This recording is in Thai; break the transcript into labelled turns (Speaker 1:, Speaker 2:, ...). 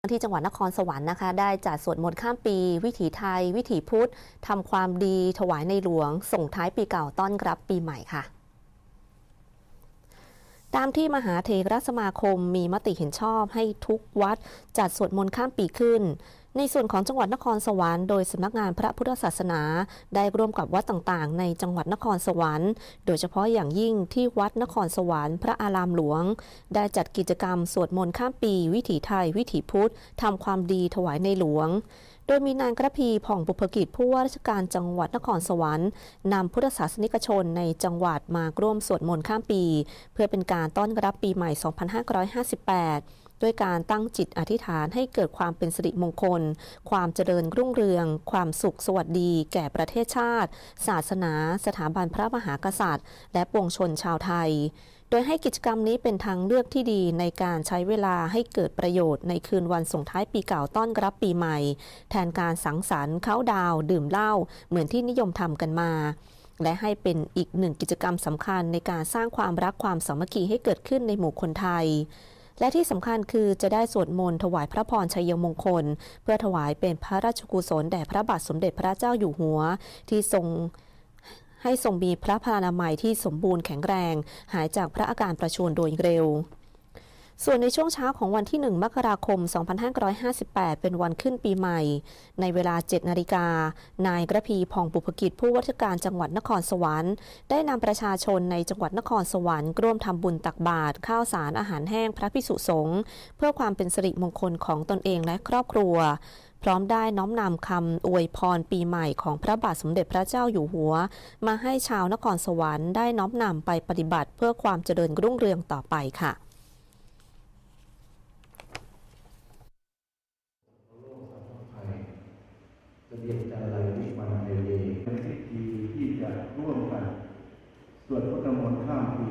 Speaker 1: ที่จังหวัดนครสวรรค์นะคะ ได้จัดสวดมนต์ข้ามปี วิถีไทย วิถีพุทธทำความดี ถวายในหลวง ส่งท้ายปีเก่าต้อนรับปีใหม่ค่ะ ตามที่มหาเถรสมาคมมีมติเห็นชอบให้ทุกวัดจัดสวดมนต์ข้ามปีขึ้น ในส่วนของจังหวัดนครสวรรค์โดยสำนักงานพระพุทธศาสนา ได้ร่วมกับวัดต่างๆ ในจังหวัดนครสวรรค์ โดยเฉพาะอย่างยิ่งที่วัดนครสวรรค์พระอารามหลวง ได้จัดกิจกรรมสวดมนต์ข้ามปี วิถีไทย วิถีพุทธทำความดีถวายในหลวง โดยมีนางกระพีผ่องบุพกิจผู้ว่าราชการจังหวัดนครสวรรค์นำพุทธศาสนิกชนในจังหวัดมาร่วมสวดมนต์ข้ามปี เพื่อเป็นการต้อนรับปีใหม่ 2558 ด้วยการตั้งจิตอธิษฐานให้เกิดความเป็นสิริมงคล ความเจริญรุ่งเรือง ความสุขสวัสดี แก่ประเทศชาติ ศาสนา สถาบันพระมหากษัตริย์ และปวงชนชาวไทย โดยให้กิจกรรมนี้เป็นทางเลือกที่ดีในการใช้เวลาให้เกิดประโยชน์ในคืนวันส่งท้ายปีเก่าต้อนรับปีใหม่ แทนการสังสรรค์เข้าดาว ดื่มเหล้าเหมือนที่นิยมทำกันมาและให้เป็นอีกหนึ่งกิจกรรมสำคัญในการสร้างความรักความสามัคคีให้เกิดขึ้นในหมู่คนไทย และที่สำคัญคือจะได้สวดมนต์ถวายพระพรชัยมงคล เพื่อถวายเป็นพระราชกุศลแด่พระบาทสมเด็จพระเจ้าอยู่หัว ที่ทรงให้ทรงมีพระพลานามัยที่สมบูรณ์แข็งแรง หายจากพระอาการประชวรโดยเร็ว ส่วนในช่วงเช้าของวันที่ 1 มกราคม 2558 เป็นวันขึ้นปีใหม่ ในเวลา 7 นาฬิกา นายกระพีผ่องบุพกิจผู้ว่าราชการจังหวัดนครสวรรค์ ได้นำประชาชนในจังหวัดนครสวรรค์ร่วมทำบุญตักบาตรข้าวสารอาหารแห้งพระพิสุสงฆ์เพื่อความเป็นสิริมงคลของตนเองและครอบครัวพร้อมได้น้อมนำคำอวยพรปีใหม่ของพระบาทสมเด็จพระเจ้าอยู่หัว มาให้ชาวนครสวรรค์ได้น้อมนำไปปฏิบัติเพื่อความเจริญรุ่งเรืองต่อไปค่ะ
Speaker 2: ภัย เรียนจันไรวิวันเดเยเป็นสิทธิที่จะร่วมกันสวดพระกมลข้ามปี